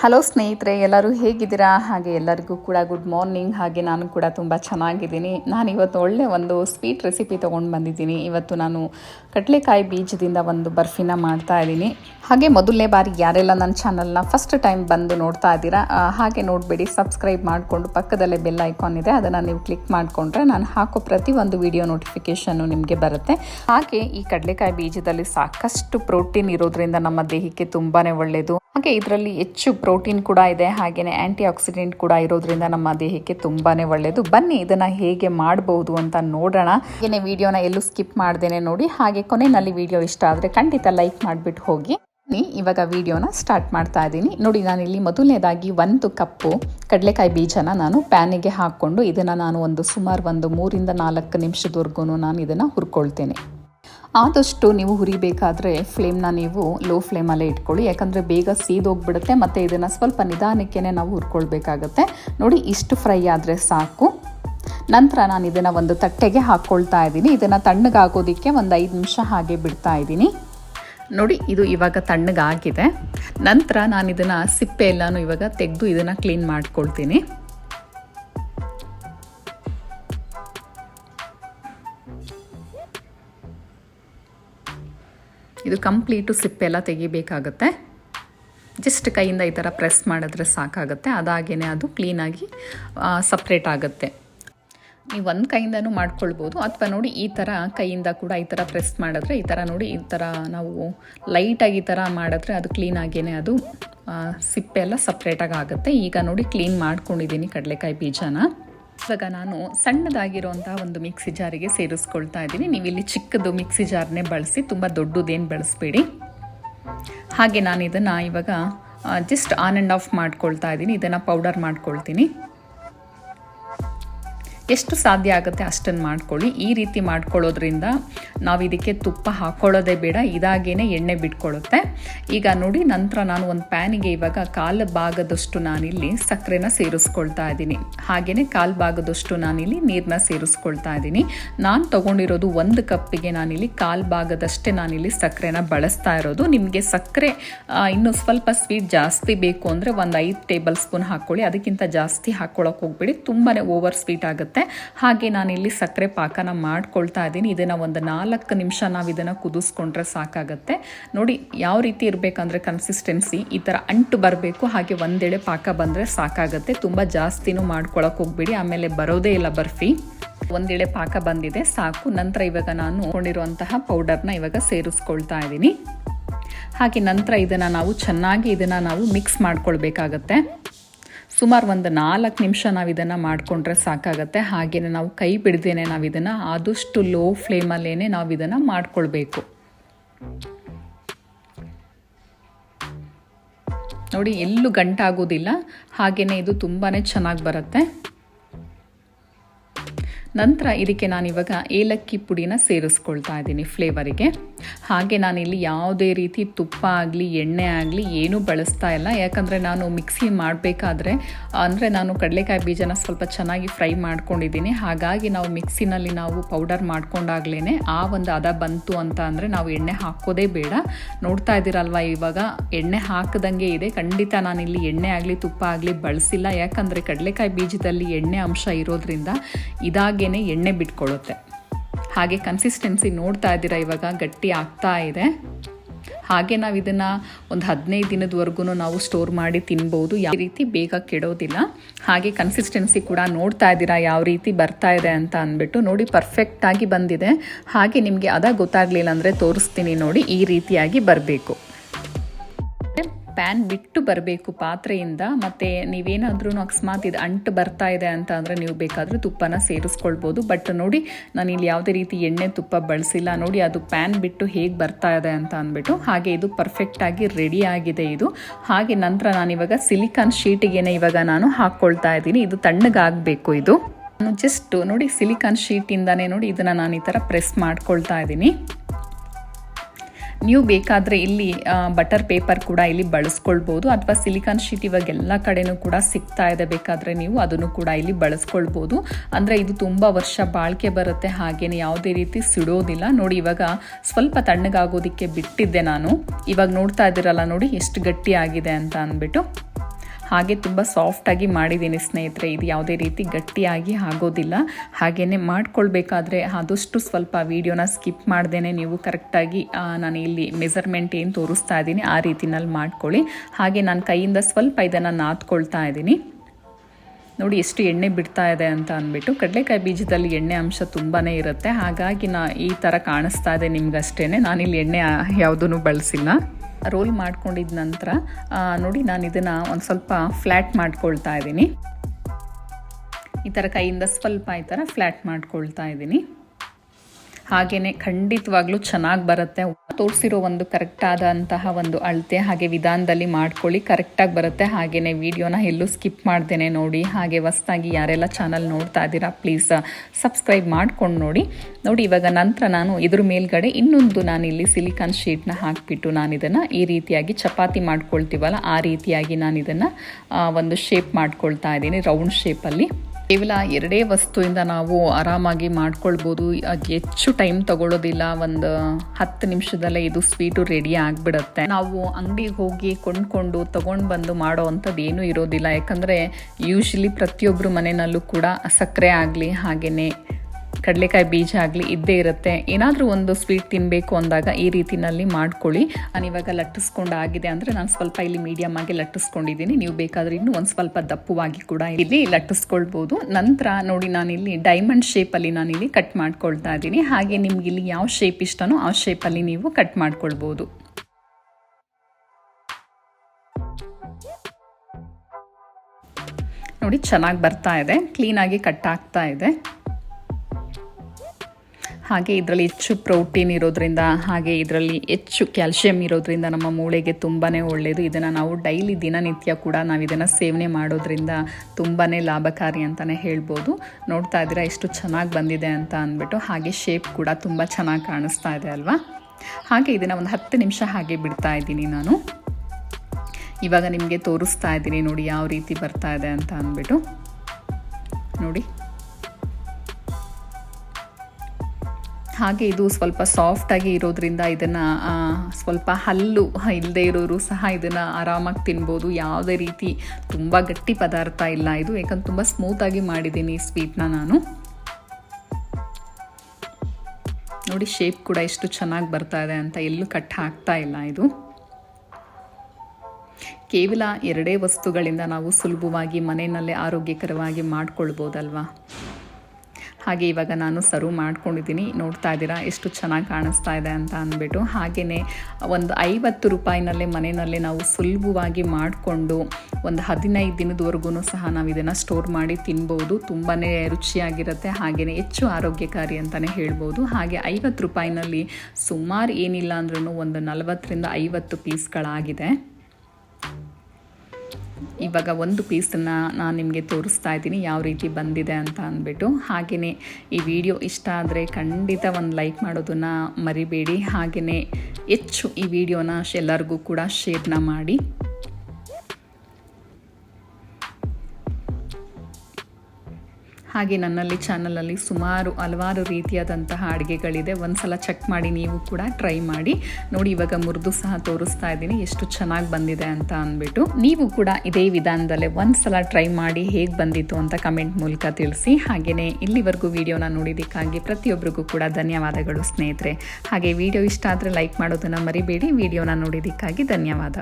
Hello ಸ್ನೇಹಿತರೆ, ಎಲ್ಲರೂ ಹೇಗಿದ್ದೀರಾ? ಹಾಗೆ ಎಲ್ಲರಿಗೂ ಕೂಡ ಗುಡ್ ಮಾರ್ನಿಂಗ್ ಹಾಗೆ ನಾನು ಕೂಡ ತುಂಬ ಚೆನ್ನಾಗಿದ್ದೀನಿ. ನಾನು ಇವತ್ತು ಒಳ್ಳೆ ಒಂದು ಸ್ವೀಟ್ ರೆಸಿಪಿ ತೊಗೊಂಡು ಬಂದಿದ್ದೀನಿ. ಇವತ್ತು ನಾನು ಕಡಲೆಕಾಯಿ ಬೀಜದಿಂದ ಒಂದು ಬರ್ಫಿನ ಮಾಡ್ತಾ ಇದ್ದೀನಿ. ಹಾಗೆ ಮೊದಲನೇ ಬಾರಿ ಯಾರೆಲ್ಲ ನನ್ನ ಚಾನಲ್ನ ಫಸ್ಟ್ ಟೈಮ್ ಬಂದು ನೋಡ್ತಾ ಇದ್ದೀರಾ ಹಾಗೆ ನೋಡಬೇಡಿ. ಸಬ್ಸ್ಕ್ರೈಬ್ ಮಾಡಿಕೊಂಡು ಪಕ್ಕದಲ್ಲೇ ಬೆಲ್ ಐಕಾನ್ ಇದೆ. ಅದನ್ನು ನೀವು ಕ್ಲಿಕ್ ಮಾಡಿಕೊಂಡ್ರೆ ನಾನು ಹಾಕೋ ಪ್ರತಿ ಒಂದು ವಿಡಿಯೋ ನೋಟಿಫಿಕೇಷನ್ನು ನಿಮಗೆ ಬರುತ್ತೆ. ಹಾಗೆ ಈ ಕಡಲೆಕಾಯಿ ಬೀಜದಲ್ಲಿ ಸಾಕಷ್ಟು ಪ್ರೋಟೀನ್ ಇರೋದ್ರಿಂದ ನಮ್ಮ ದೇಹಕ್ಕೆ ತುಂಬಾ ಒಳ್ಳೆಯದು ಹಾಗೆ ಇದರಲ್ಲಿ ಹೆಚ್ಚು ಪ್ರೋಟೀನ್ ಕೂಡ ಇದೆ ಹಾಗೆಯೇ ಆ್ಯಂಟಿ ಆಕ್ಸಿಡೆಂಟ್ ಕೂಡ ಇರೋದ್ರಿಂದ ನಮ್ಮ ದೇಹಕ್ಕೆ ತುಂಬಾನೇ ಒಳ್ಳೆಯದು ಬನ್ನಿ ಇದನ್ನ ಹೇಗೆ ಮಾಡಬಹುದು ಅಂತ ನೋಡೋಣ. ಹಾಗೆಯೇ ವಿಡಿಯೋನ ಎಲ್ಲೂ ಸ್ಕಿಪ್ ಮಾಡ್ದೇನೆ ನೋಡಿ, ಹಾಗೆ ಕೊನೆಯಲ್ಲಿ ವಿಡಿಯೋ ಇಷ್ಟ ಆದರೆ ಖಂಡಿತ ಲೈಕ್ ಮಾಡಿಬಿಟ್ಟು ಹೋಗಿ. ಇವಾಗ ವಿಡಿಯೋನ ಸ್ಟಾರ್ಟ್ ಮಾಡ್ತಾ ಇದ್ದೀನಿ. ನೋಡಿ ನಾನಿಲ್ಲಿ ಮೊದಲನೇದಾಗಿ ಒಂದು ಕಪ್ಪು ಕಡಲೆಕಾಯಿ ಬೀಜನ ನಾನು ಪ್ಯಾನಿಗೆ ಹಾಕ್ಕೊಂಡು ಇದನ್ನು ನಾನು ಒಂದು ಸುಮಾರು ಒಂದು ಮೂರಿಂದ ನಾಲ್ಕು ನಿಮಿಷದವರೆಗೂ ನಾನು ಇದನ್ನು ಹುರ್ಕೊಳ್ತೇನೆ. ಆದಷ್ಟು ನೀವು ಹುರಿಬೇಕಾದ್ರೆ ಫ್ಲೇಮ್ನ ನೀವು ಲೋ ಫ್ಲೇಮಲ್ಲೇ ಇಟ್ಕೊಳ್ಳಿ. ಯಾಕಂದರೆ ಬೇಗ ಸೀದೋಗ್ಬಿಡುತ್ತೆ ಮತ್ತು ಇದನ್ನು ಸ್ವಲ್ಪ ನಿಧಾನಕ್ಕೆ ನಾವು ಹುರ್ಕೊಳ್ಬೇಕಾಗತ್ತೆ. ನೋಡಿ, ಇಷ್ಟು ಫ್ರೈ ಆದರೆ ಸಾಕು. ನಂತರ ನಾನು ಇದನ್ನು ಒಂದು ತಟ್ಟೆಗೆ ಹಾಕ್ಕೊಳ್ತಾ ಇದ್ದೀನಿ. ಇದನ್ನು ತಣ್ಣಗಾಗೋದಕ್ಕೆ ಒಂದು ಐದು ನಿಮಿಷ ಹಾಗೆ ಬಿಡ್ತಾ ಇದ್ದೀನಿ. ನೋಡಿ, ಇದು ಇವಾಗ ತಣ್ಣಗಾಗಿದೆ. ನಂತರ ನಾನು ಇದನ್ನು ಸಿಪ್ಪೆ ಎಲ್ಲನೂ ಇವಾಗ ತೆಗೆದು ಇದನ್ನು ಕ್ಲೀನ್ ಮಾಡ್ಕೊಳ್ತೀನಿ. ಇದು ಕಂಪ್ಲೀಟು ಸಿಪ್ಪೆಲ್ಲ ತೆಗಿಬೇಕಾಗತ್ತೆ. ಜಸ್ಟ್ ಕೈಯಿಂದ ಈ ಥರ ಪ್ರೆಸ್ ಮಾಡಿದ್ರೆ ಸಾಕಾಗುತ್ತೆ. ಅದಾಗೇ ಅದು ಕ್ಲೀನಾಗಿ ಸಪ್ರೇಟ್ ಆಗುತ್ತೆ. ನೀವು ಒಂದು ಕೈಯಿಂದನೂ ಮಾಡ್ಕೊಳ್ಬೋದು. ಅಥವಾ ನೋಡಿ ಈ ಥರ ಕೈಯಿಂದ ಕೂಡ ಈ ಥರ ಪ್ರೆಸ್ ಮಾಡಿದ್ರೆ, ಈ ಥರ ನೋಡಿ ಈ ಥರ ನಾವು ಲೈಟಾಗಿ ಈ ಥರ ಮಾಡಿದ್ರೆ ಅದು ಕ್ಲೀನಾಗೇ ಅದು ಸಿಪ್ಪೆ ಎಲ್ಲ ಸಪ್ರೇಟಾಗಿ ಆಗುತ್ತೆ. ಈಗ ನೋಡಿ ಕ್ಲೀನ್ ಮಾಡ್ಕೊಂಡಿದ್ದೀನಿ ಕಡಲೆಕಾಯಿ ಬೀಜನ. ಇವಾಗ ನಾನು ಸಣ್ಣದಾಗಿರುವಂತಹ ಒಂದು ಮಿಕ್ಸಿ ಜಾರಿಗೆ ಸೇರಿಸ್ಕೊಳ್ತಾ ಇದ್ದೀನಿ. ನೀವು ಇಲ್ಲಿ ಚಿಕ್ಕದು ಮಿಕ್ಸಿ ಜಾರ್ನೇ ಬಳಸಿ ತುಂಬ ದೊಡ್ಡದೇನು ಬಳಸಬೇಡಿ. ಹಾಗೆ ನಾನು ಇದನ್ನು ಇವಾಗ ಜಸ್ಟ್ ಆನ್ ಆ್ಯಂಡ್ ಆಫ್ ಮಾಡ್ಕೊಳ್ತಾ ಇದ್ದೀನಿ. ಇದನ್ನು ಪೌಡರ್ ಮಾಡ್ಕೊಳ್ತೀನಿ. ಎಷ್ಟು ಸಾಧ್ಯ ಆಗುತ್ತೆ ಅಷ್ಟನ್ನು ಮಾಡ್ಕೊಳ್ಳಿ. ಈ ರೀತಿ ಮಾಡ್ಕೊಳ್ಳೋದ್ರಿಂದ ನಾವು ಇದಕ್ಕೆ ತುಪ್ಪ ಹಾಕ್ಕೊಳ್ಳೋದೇ ಬೇಡ ಇದಾಗೇ ಎಣ್ಣೆ ಬಿಟ್ಕೊಳ್ಳುತ್ತೆ. ಈಗ ನೋಡಿ, ನಂತರ ನಾನು ಒಂದು ಪ್ಯಾನಿಗೆ ಇವಾಗ ಕಾಲು ಭಾಗದಷ್ಟು ನಾನಿಲ್ಲಿ ಸಕ್ಕರೆನ ಸೇರಿಸ್ಕೊಳ್ತಾ ಇದ್ದೀನಿ. ಹಾಗೆಯೇ ಕಾಲು ಭಾಗದಷ್ಟು ನಾನಿಲ್ಲಿ ನೀರನ್ನ ಸೇರಿಸ್ಕೊಳ್ತಾ ಇದ್ದೀನಿ. ನಾನು ತೊಗೊಂಡಿರೋದು ಒಂದು ಕಪ್ಪಿಗೆ ನಾನಿಲ್ಲಿ ಕಾಲು ಭಾಗದಷ್ಟೇ ನಾನಿಲ್ಲಿ ಸಕ್ಕರೆನ ಬಳಸ್ತಾ ಇರೋದು. ನಿಮಗೆ ಸಕ್ಕರೆ ಇನ್ನೂ ಸ್ವಲ್ಪ ಸ್ವೀಟ್ ಜಾಸ್ತಿ ಬೇಕು ಅಂದರೆ ಒಂದು ಐದು ಟೇಬಲ್ ಸ್ಪೂನ್ ಹಾಕ್ಕೊಳ್ಳಿ ಅದಕ್ಕಿಂತ ಜಾಸ್ತಿ ಹಾಕ್ಕೊಳ್ಳೋಕೆ ಹೋಗ್ಬೇಡಿ. ತುಂಬಾ ಓವರ್ ಸ್ವೀಟ್ ಆಗುತ್ತೆ. ಹಾಗೆ ನಾನಿಲ್ಲಿ ಸಕ್ಕರೆ ಪಾಕನ ಮಾಡ್ಕೊಳ್ತಾ ಇದ್ದೀನಿ. ಇದನ್ನು ಒಂದು ನಾಲ್ಕು ನಿಮಿಷ ನಾವು ಇದನ್ನು ಕುದಿಸ್ಕೊಂಡ್ರೆ ಸಾಕಾಗುತ್ತೆ. ನೋಡಿ, ಯಾವ ರೀತಿ ಇರಬೇಕಂದ್ರೆ ಕನ್ಸಿಸ್ಟೆನ್ಸಿ ಈ ಥರ ಅಂಟು ಬರಬೇಕು, ಹಾಗೆ ಒಂದೆಳೆ ಪಾಕ ಬಂದರೆ ಸಾಕಾಗುತ್ತೆ. ತುಂಬ ಜಾಸ್ತಿನೂ ಮಾಡ್ಕೊಳಕ್ಕೆ ಹೋಗ್ಬೇಡಿ. ಆಮೇಲೆ ಬರೋದೇ ಇಲ್ಲ ಬರ್ಫಿ. ಒಂದೆಳೆ ಪಾಕ ಬಂದಿದೆ, ಸಾಕು. ನಂತರ ಇವಾಗ ನಾನು ಕೊಂಡಿರುವಂತಹ ಪೌಡರ್ನ ಇವಾಗ ಸೇರಿಸ್ಕೊಳ್ತಾ ಇದ್ದೀನಿ. ಹಾಗೆ ನಂತರ ಇದನ್ನು ನಾವು ಚೆನ್ನಾಗಿ ಇದನ್ನು ನಾವು ಮಿಕ್ಸ್ ಮಾಡ್ಕೊಳ್ಬೇಕಾಗತ್ತೆ. ಸುಮಾರು ಒಂದು ನಾಲ್ಕು ನಿಮಿಷ ನಾವು ಇದನ್ನು ಮಾಡಿಕೊಂಡ್ರೆ ಸಾಕಾಗತ್ತೆ. ಹಾಗೆಯೇ ನಾವು ಕೈ ಬಿಡ್ದೇನೆ ನಾವು ಇದನ್ನು ಆದಷ್ಟು ಲೋ ಫ್ಲೇಮಲ್ಲೇ ನಾವು ಇದನ್ನು ಮಾಡಿಕೊಳ್ಬೇಕು. ನೋಡಿ, ಎಲ್ಲೂ ಗಂಟಾಗೋದಿಲ್ಲ. ಹಾಗೆಯೇ ಇದು ತುಂಬಾ ಚೆನ್ನಾಗಿ ಬರುತ್ತೆ. ನಂತರ ಇದಕ್ಕೆ ನಾನಿವಾಗ ಏಲಕ್ಕಿ ಪುಡಿನ ಸೇರಿಸ್ಕೊಳ್ತಾ ಇದ್ದೀನಿ ಫ್ಲೇವರಿಗೆ. ಹಾಗೆ ನಾನಿಲ್ಲಿ ಯಾವುದೇ ರೀತಿ ತುಪ್ಪ ಆಗಲಿ, ಎಣ್ಣೆ ಆಗಲಿ ಏನೂ ಬಳಸ್ತಾ ಇಲ್ಲ. ಯಾಕಂದರೆ ನಾನು ಮಿಕ್ಸಿ ಮಾಡಬೇಕಾದ್ರೆ, ಅಂದರೆ ನಾನು ಕಡಲೆಕಾಯಿ ಬೀಜನ ಸ್ವಲ್ಪ ಚೆನ್ನಾಗಿ ಫ್ರೈ ಮಾಡ್ಕೊಂಡಿದ್ದೀನಿ. ಹಾಗಾಗಿ ನಾವು ಮಿಕ್ಸಿನಲ್ಲಿ ನಾವು ಪೌಡರ್ ಮಾಡ್ಕೊಂಡಾಗ್ಲೇ ಆ ಒಂದು ಅದ ಬಂತು ಅಂತ ಅಂದರೆ ನಾವು ಎಣ್ಣೆ ಹಾಕೋದೇ ಬೇಡ. ನೋಡ್ತಾ ಇದ್ದೀರಲ್ವ, ಇವಾಗ ಎಣ್ಣೆ ಹಾಕದಂಗೆ ಇದೆ. ಖಂಡಿತ ನಾನಿಲ್ಲಿ ಎಣ್ಣೆ ಆಗಲಿ, ತುಪ್ಪ ಆಗಲಿ ಬಳಸಿಲ್ಲ. ಯಾಕಂದರೆ ಕಡಲೆಕಾಯಿ ಬೀಜದಲ್ಲಿ ಎಣ್ಣೆ ಅಂಶ ಇರೋದ್ರಿಂದ ಇದಾಗೇನೆ ಎಣ್ಣೆ ಬಿಟ್ಕೊಳ್ಳುತ್ತೆ. ಹಾಗೆ ಕನ್ಸಿಸ್ಟೆನ್ಸಿ ನೋಡ್ತಾ ಇದ್ದೀರಾ, ಇವಾಗ ಗಟ್ಟಿ ಆಗ್ತಾ ಇದೆ. ಹಾಗೆ ನಾವು ಇದನ್ನು ಒಂದು ಹದಿನೈದು ದಿನದವರೆಗೂ ನಾವು ಸ್ಟೋರ್ ಮಾಡಿ ತಿನ್ಬೋದು. ಯಾವ ರೀತಿ ಬೇಗ ಕೆಡೋದಿಲ್ಲ. ಹಾಗೆ ಕನ್ಸಿಸ್ಟೆನ್ಸಿ ಕೂಡ ನೋಡ್ತಾ ಇದ್ದೀರಾ, ಯಾವ ರೀತಿ ಬರ್ತಾ ಇದೆ ಅಂತ ಅಂದ್ಬಿಟ್ಟು ನೋಡಿ ಪರ್ಫೆಕ್ಟಾಗಿ ಬಂದಿದೆ. ಹಾಗೆ ನಿಮಗೆ ಅದ ಗೊತ್ತಾಗಲಿಲ್ಲ ಅಂದರೆ ತೋರಿಸ್ತೀನಿ ನೋಡಿ, ಈ ರೀತಿಯಾಗಿ ಬರಬೇಕು. ಪ್ಯಾನ್ ಬಿಟ್ಟು ಬರಬೇಕು ಪಾತ್ರೆಯಿಂದ, ಮತ್ತು ನೀವೇನಾದ್ರೂ ಅಕಸ್ಮಾತ್ ಇದು ಅಂಟು ಬರ್ತಾ ಇದೆ ಅಂತ ಅಂದರೆ ನೀವು ಬೇಕಾದರೂ ತುಪ್ಪನ ಸೇರಿಸ್ಕೊಳ್ಬೋದು. ಬಟ್ ನೋಡಿ, ನಾನು ಇಲ್ಲಿ ಯಾವುದೇ ರೀತಿ ಎಣ್ಣೆ ತುಪ್ಪ ಬಳಸಿಲ್ಲ. ನೋಡಿ, ಅದು ಪ್ಯಾನ್ ಬಿಟ್ಟು ಹೇಗೆ ಬರ್ತಾ ಇದೆ ಅಂತ ಅಂದ್ಬಿಟ್ಟು, ಹಾಗೆ ಇದು ಪರ್ಫೆಕ್ಟಾಗಿ ರೆಡಿ ಆಗಿದೆ ಇದು. ಹಾಗೆ ನಂತರ ನಾನಿವಾಗ ಸಿಲಿಕಾನ್ ಶೀಟಿಗೇನೆ ಇವಾಗ ನಾನು ಹಾಕ್ಕೊಳ್ತಾ ಇದ್ದೀನಿ. ಇದು ತಣ್ಣಗಾಗಬೇಕು ಇದು. ನಾನು ಜಸ್ಟ್ ನೋಡಿ ಸಿಲಿಕಾನ್ ಶೀಟಿಂದಾನೇ ನೋಡಿ ಇದನ್ನು ನಾನು ಈ ಥರ ಪ್ರೆಸ್ ಮಾಡ್ಕೊಳ್ತಾ ಇದ್ದೀನಿ. ನೀವು ಬೇಕಾದರೆ ಇಲ್ಲಿ ಬಟರ್ ಪೇಪರ್ ಕೂಡ ಇಲ್ಲಿ ಬಳಸ್ಕೊಳ್ಬೋದು ಅಥವಾ ಸಿಲಿಕಾನ್ ಶೀಟ್ ಇವಾಗ ಎಲ್ಲ ಕಡೆನೂ ಕೂಡ ಸಿಗ್ತಾ ಇದೆ ಬೇಕಾದರೆ ನೀವು ಅದನ್ನು ಕೂಡ ಇಲ್ಲಿ ಬಳಸ್ಕೊಳ್ಬೋದು. ಅಂದರೆ ಇದು ತುಂಬ ವರ್ಷ ಬಾಳಿಕೆ ಬರುತ್ತೆ, ಹಾಗೇನೆ ಯಾವುದೇ ರೀತಿ ಸಿಡೋದಿಲ್ಲ. ನೋಡಿ, ಇವಾಗ ಸ್ವಲ್ಪ ತಣ್ಣಗಾಗೋದಕ್ಕೆ ಬಿಟ್ಟಿದ್ದೆ ನಾನು. ಇವಾಗ ನೋಡ್ತಾ ಇದ್ದೀರಲ್ಲ ನೋಡಿ, ಎಷ್ಟು ಗಟ್ಟಿ ಆಗಿದೆ ಅಂತ ಅಂದ್ಬಿಟ್ಟು. ಹಾಗೆ ತುಂಬ ಸಾಫ್ಟಾಗಿ ಮಾಡಿದ್ದೀನಿ ಸ್ನೇಹಿತರೆ. ಇದು ಯಾವುದೇ ರೀತಿ ಗಟ್ಟಿಯಾಗಿ ಆಗೋದಿಲ್ಲ. ಹಾಗೆಯೇ ಮಾಡ್ಕೊಳ್ಬೇಕಾದ್ರೆ ಆದಷ್ಟು ಸ್ವಲ್ಪ ವೀಡಿಯೋನ ಸ್ಕಿಪ್ ಮಾಡ್ದೇ ನೀವು ಕರೆಕ್ಟಾಗಿ ನಾನು ಇಲ್ಲಿ ಮೆಸರ್ಮೆಂಟ್ ಏನು ತೋರಿಸ್ತಾ ಇದ್ದೀನಿ ಆ ರೀತಿನಲ್ಲಿ ಮಾಡ್ಕೊಳ್ಳಿ. ಹಾಗೆ ನಾನು ಕೈಯಿಂದ ಸ್ವಲ್ಪ ಇದನ್ನು ನಾದ್ಕೊಳ್ತಾ ಇದ್ದೀನಿ. ನೋಡಿ ಎಷ್ಟು ಎಣ್ಣೆ ಬಿಡ್ತಾ ಇದೆ ಅಂತ ಅಂದ್ಬಿಟ್ಟು ಕಡಲೆಕಾಯಿ ಬೀಜದಲ್ಲಿ ಎಣ್ಣೆ ಅಂಶ ತುಂಬಾ ಇರುತ್ತೆ. ಹಾಗಾಗಿ ನಾ ಈ ಥರ ಕಾಣಿಸ್ತಾ ಇದೆ ನಿಮ್ಗಷ್ಟೇ ನಾನಿಲ್ಲಿ ಎಣ್ಣೆ ಯಾವುದೂ ಬಳಸಿಲ್ಲ. ರೋಲ್ ಮಾಡ್ಕೊಂಡಿದ ನಂತರ ನೋಡಿ ನಾನು ಇದನ್ನು ಒಂದು ಸ್ವಲ್ಪ ಫ್ಲ್ಯಾಟ್ ಮಾಡ್ಕೊಳ್ತಾ ಇದ್ದೀನಿ. ಈ ಥರ ಕೈಯಿಂದ ಸ್ವಲ್ಪ ಈ ಥರ ಫ್ಲ್ಯಾಟ್ ಮಾಡ್ಕೊಳ್ತಾ ಇದ್ದೀನಿ. ಹಾಗೆಯೇ ಖಂಡಿತವಾಗ್ಲೂ ಚೆನ್ನಾಗಿ ಬರುತ್ತೆ. ತೋರಿಸಿರೋ ಒಂದು ಕರೆಕ್ಟ್ ಆದಂತಹ ಒಂದು ಅಳತೆ ಹಾಗೆ ವಿಧಾನದಲ್ಲಿ ಮಾಡ್ಕೊಳ್ಳಿ. ಕರೆಕ್ಟಾಗಿ ಬರುತ್ತೆ. ಹಾಗೆಯೇ ವಿಡಿಯೋನ ಎಲ್ಲೂ ಸ್ಕಿಪ್ ಮಾಡ್ದೇನೆ ನೋಡಿ. ಹಾಗೆ ಹೊಸ್ದಾಗಿ ಯಾರೆಲ್ಲ ಚಾನಲ್ ನೋಡ್ತಾ ಇದ್ದೀರಾ ಪ್ಲೀಸ್ ಸಬ್ಸ್ಕ್ರೈಬ್ ಮಾಡ್ಕೊಂಡು ನೋಡಿ. ನೋಡಿ, ಇವಾಗ ನಂತರ ನಾನು ಇದ್ರ ಮೇಲ್ಗಡೆ ಇನ್ನೊಂದು ನಾನಿಲ್ಲಿ ಸಿಲಿಕಾನ್ ಶೀಟ್ನ ಹಾಕಿಬಿಟ್ಟು ನಾನು ಇದನ್ನು ಈ ರೀತಿಯಾಗಿ ಚಪಾತಿ ಮಾಡ್ಕೊಳ್ತೀವಲ್ಲ, ಆ ರೀತಿಯಾಗಿ ನಾನು ಇದನ್ನು ಒಂದು ಶೇಪ್ ಮಾಡ್ಕೊಳ್ತಾ ಇದ್ದೀನಿ ರೌಂಡ್ ಶೇಪಲ್ಲಿ ಕೇವಲ ಎರಡೇ ವಸ್ತುವಿಂದ ನಾವು ಆರಾಮಾಗಿ ಮಾಡ್ಕೊಳ್ಬೋದು. ಹೆಚ್ಚು ಟೈಮ್ ತಗೊಳ್ಳೋದಿಲ್ಲ. ಒಂದು ಹತ್ತು ನಿಮಿಷದಲ್ಲೇ ಇದು ಸ್ವೀಟು ರೆಡಿ ಆಗಿಬಿಡುತ್ತೆ. ನಾವು ಅಂಗಡಿಗೆ ಹೋಗಿ ಕೊಂಡ್ಕೊಂಡು ತಗೊಂಡು ಬಂದು ಮಾಡೋ ಅಂಥದ್ದು ಏನೂ ಇರೋದಿಲ್ಲ. ಯಾಕಂದರೆ ಯೂಶ್ವಲಿ ಪ್ರತಿಯೊಬ್ಬರು ಮನೆಯಲ್ಲೂ ಕೂಡ ಸಕ್ಕರೆ ಆಗಲಿ ಹಾಗೆಯೇ ಕಡಲೆಕಾಯಿ ಬೀಜ ಆಗಲಿ ಇದ್ದೇ ಇರುತ್ತೆ. ಏನಾದರೂ ಒಂದು ಸ್ವೀಟ್ ತಿನ್ನಬೇಕು ಅಂದಾಗ ಈ ರೀತಿನಲ್ಲಿ ಮಾಡ್ಕೊಳ್ಳಿ. ನಾನು ಇವಾಗ ಲಟ್ಟಿಸ್ಕೊಂಡು ಆಗಿದೆ ಅಂದರೆ ನಾನು ಸ್ವಲ್ಪ ಇಲ್ಲಿ ಮೀಡಿಯಮ್ ಆಗಿ ಲಟ್ಟಿಸ್ಕೊಂಡಿದ್ದೀನಿ. ನೀವು ಬೇಕಾದರೆ ಇನ್ನೂ ಒಂದು ಸ್ವಲ್ಪ ದಪ್ಪವಾಗಿ ಕೂಡ ಇಲ್ಲಿ ಲಟ್ಟಿಸ್ಕೊಳ್ಬೋದು. ನಂತರ ನೋಡಿ ನಾನಿಲ್ಲಿ ಡೈಮಂಡ್ ಶೇಪಲ್ಲಿ ನಾನಿಲ್ಲಿ ಕಟ್ ಮಾಡ್ಕೊಳ್ತಾ ಇದ್ದೀನಿ. ಹಾಗೆ ನಿಮ್ಗೆ ಇಲ್ಲಿ ಯಾವ ಶೇಪ್ ಇಷ್ಟನೋ ಆ ಶೇಪಲ್ಲಿ ನೀವು ಕಟ್ ಮಾಡ್ಕೊಳ್ಬೋದು. ನೋಡಿ ಚೆನ್ನಾಗಿ ಬರ್ತಾ ಇದೆ. ಕ್ಲೀನಾಗಿ ಕಟ್ ಆಗ್ತಾ ಇದೆ. ಹಾಗೆ ಇದರಲ್ಲಿ ಹೆಚ್ಚು ಪ್ರೋಟೀನ್ ಇರೋದ್ರಿಂದ, ಹಾಗೆ ಇದರಲ್ಲಿ ಹೆಚ್ಚು ಕ್ಯಾಲ್ಶಿಯಂ ಇರೋದ್ರಿಂದ ನಮ್ಮ ಮೂಳೆಗೆ ತುಂಬಾ ಒಳ್ಳೆಯದು ಇದನ್ನು ನಾವು ಡೈಲಿ ದಿನನಿತ್ಯ ಕೂಡ ನಾವು ಇದನ್ನು ಸೇವನೆ ಮಾಡೋದ್ರಿಂದ ತುಂಬಾ ಲಾಭಕಾರಿ ಅಂತಲೇ ಹೇಳ್ಬೋದು. ನೋಡ್ತಾ ಇದ್ದೀರಾ ಎಷ್ಟು ಚೆನ್ನಾಗಿ ಬಂದಿದೆ ಅಂತ ಅಂದ್ಬಿಟ್ಟು ಹಾಗೆ ಶೇಪ್ ಕೂಡ ತುಂಬ ಚೆನ್ನಾಗಿ ಕಾಣಿಸ್ತಾ ಇದೆ ಅಲ್ವಾ? ಹಾಗೆ ಇದನ್ನು ಒಂದು ಹತ್ತು ನಿಮಿಷ ಹಾಗೆ ಬಿಡ್ತಾ ಇದ್ದೀನಿ ನಾನು. ಇವಾಗ ನಿಮಗೆ ತೋರಿಸ್ತಾ ಇದ್ದೀನಿ ನೋಡಿ ಯಾವ ರೀತಿ ಬರ್ತಾ ಇದೆ ಅಂತ ಅಂದ್ಬಿಟ್ಟು. ನೋಡಿ. ಹಾಗೆ ಇದು ಸ್ವಲ್ಪ ಸಾಫ್ಟಾಗಿ ಇರೋದ್ರಿಂದ ಇದನ್ನು ಸ್ವಲ್ಪ ಹಲ್ಲು ಇಲ್ಲದೆ ಇರೋರು ಸಹ ಇದನ್ನು ಆರಾಮಾಗಿ ತಿನ್ಬೋದು. ಯಾವುದೇ ರೀತಿ ತುಂಬ ಗಟ್ಟಿ ಪದಾರ್ಥ ಇಲ್ಲ ಇದು. ಯಾಕಂದ್ರೆ ತುಂಬ ಸ್ಮೂತಾಗಿ ಮಾಡಿದ್ದೀನಿ ಈ ಸ್ವೀಟ್ನ ನಾನು. ನೋಡಿ ಶೇಪ್ ಕೂಡ ಎಷ್ಟು ಚೆನ್ನಾಗಿ ಬರ್ತಾ ಇದೆ ಅಂತ ಎಲ್ಲೂ ಕಟ್ ಹಾಕ್ತಾ ಇಲ್ಲ ಇದು. ಕೇವಲ ಎರಡೇ ವಸ್ತುಗಳಿಂದ ನಾವು ಸುಲಭವಾಗಿ ಮನೆಯಲ್ಲೇ ಆರೋಗ್ಯಕರವಾಗಿ ಮಾಡ್ಕೊಳ್ಬೋದಲ್ವಾ? ಹಾಗೆ ಇವಾಗ ನಾನು ಸರ್ವ್ ಮಾಡ್ಕೊಂಡಿದ್ದೀನಿ. ನೋಡ್ತಾ ಇದ್ದೀರಾ, ಎಷ್ಟು ಚೆನ್ನಾಗಿ ಕಾಣಿಸ್ತಾ ಇದೆ ಅಂತ ಅಂದ್ಬಿಟ್ಟು. ಹಾಗೆಯೇ ಒಂದು ಐವತ್ತು ರೂಪಾಯಿನಲ್ಲೇ ಮನೆಯಲ್ಲೇ ನಾವು ಸುಲಭವಾಗಿ ಮಾಡಿಕೊಂಡು ಒಂದು ಹದಿನೈದು ದಿನದವರೆಗೂ ಸಹ ನಾವು ಇದನ್ನು ಸ್ಟೋರ್ ಮಾಡಿ ತಿನ್ಬೋದು. ತುಂಬಾ ರುಚಿಯಾಗಿರುತ್ತೆ ಹಾಗೆಯೇ ಹೆಚ್ಚು ಆರೋಗ್ಯಕಾರಿ ಅಂತಲೇ ಹೇಳ್ಬೋದು. ಹಾಗೆ ಐವತ್ತು ರೂಪಾಯಿನಲ್ಲಿ ಸುಮಾರು ಏನಿಲ್ಲ ಅಂದ್ರೂ ಒಂದು ನಲವತ್ತರಿಂದ ಐವತ್ತು ಪೀಸ್ಗಳಾಗಿದೆ ಇವಾಗ ಒಂದು ಪೀಸನ್ನು ನಾನು ನಿಮಗೆ ತೋರಿಸ್ತಾ ಇದ್ದೀನಿ, ಯಾವ ರೀತಿ ಬಂದಿದೆ ಅಂತ ಅಂದ್ಬಿಟ್ಟು. ಹಾಗೆಯೇ ಈ ವಿಡಿಯೋ ಇಷ್ಟ ಆದರೆ ಖಂಡಿತ ಒಂದು ಲೈಕ್ ಮಾಡೋದನ್ನು ಮರಿಬೇಡಿ. ಹಾಗೆಯೇ ಹೆಚ್ಚು ಈ ವಿಡಿಯೋನ ಎಲ್ಲರಿಗೂ ಕೂಡ ಶೇರ್ನ ಮಾಡಿ. ಹಾಗೆ ನನ್ನಲ್ಲಿ ಚಾನಲಲ್ಲಿ ಸುಮಾರು ಹಲವಾರು ರೀತಿಯಾದಂತಹ ಅಡುಗೆಗಳಿದೆ. ಒಂದ್ಸಲ ಚೆಕ್ ಮಾಡಿ ನೀವು ಕೂಡ ಟ್ರೈ ಮಾಡಿ. ನೋಡಿ, ಇವಾಗ ಮುರಿದು ಸಹ ತೋರಿಸ್ತಾ ಇದ್ದೀನಿ ಎಷ್ಟು ಚೆನ್ನಾಗಿ ಬಂದಿದೆ ಅಂತ ಅಂದ್ಬಿಟ್ಟು. ನೀವು ಕೂಡ ಇದೇ ವಿಧಾನದಲ್ಲೇ ಒಂದ್ಸಲ ಟ್ರೈ ಮಾಡಿ ಹೇಗೆ ಬಂದಿತ್ತು ಅಂತ ಕಮೆಂಟ್ ಮೂಲಕ ತಿಳಿಸಿ. ಹಾಗೆಯೇ ಇಲ್ಲಿವರೆಗೂ ವಿಡಿಯೋನ ನೋಡಿದ್ದಕ್ಕಾಗಿ ಪ್ರತಿಯೊಬ್ಬರಿಗೂ ಕೂಡ ಧನ್ಯವಾದಗಳು ಸ್ನೇಹಿತರೆ. ಹಾಗೆ ವಿಡಿಯೋ ಇಷ್ಟ ಆದರೆ ಲೈಕ್ ಮಾಡೋದನ್ನು ಮರಿಬೇಡಿ. ವಿಡಿಯೋನ ನೋಡಿದ್ದಕ್ಕಾಗಿ ಧನ್ಯವಾದ.